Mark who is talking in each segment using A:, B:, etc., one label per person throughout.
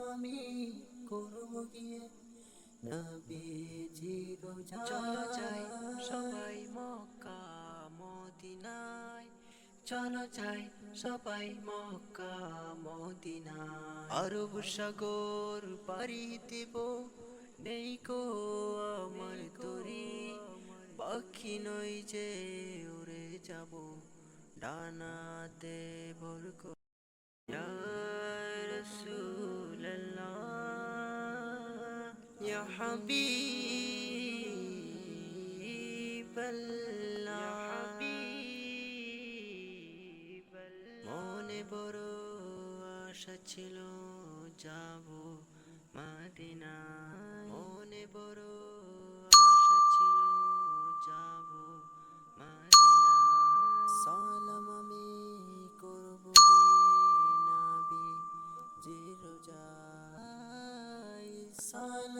A: আমি করব গিয়ে চলো সবাই মক্কা, মদিনায়। চলো সবাই মক্কা, মদিনায়। আরব সাগর পাড়ি দেব। নেই কো আমার তরি পাখি নই যে উড়ে যাব। ডানাতে ভর রাসূলুল্লাহ حبيب হাবিবাল্লাহ মনে বড় আশা ছিল যাব মাদিনা মনে বড়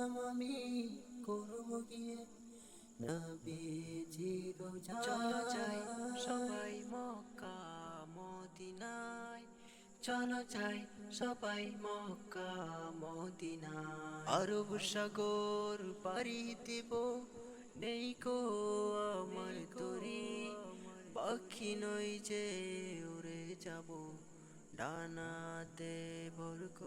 A: সালাম আমি করব গিয়ে। চলো যাই সবাই মক্কা মদিনায়। চলো যাই সবাই মক্কা মদিনায়। আরব সাগর পাড়ি দেব। নেই কো আমার তরি পাখি নই যে উড়ে যাব। ডানাতে ভর কো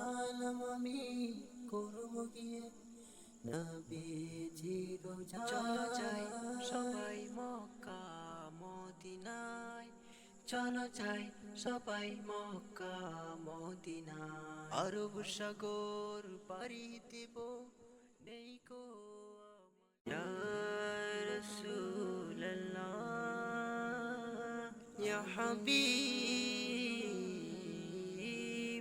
A: সালাম আমি করব গিয়ে। নবী জি রোজা। চলো যাই সবাই মক্কা মদিনায়। চলো যাই সবাই মক্কা মদিনায়। আরব সাগর পাড়ি দেব। নেই কো রাসূলুল্লাহ ইয়া হাবিবাল্লাহ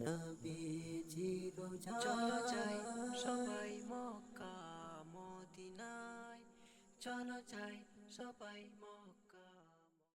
A: নবী জি রোজা চলো যাই সবাই মক্কা মদিনায়। চলো যাই সবাই মক্কা।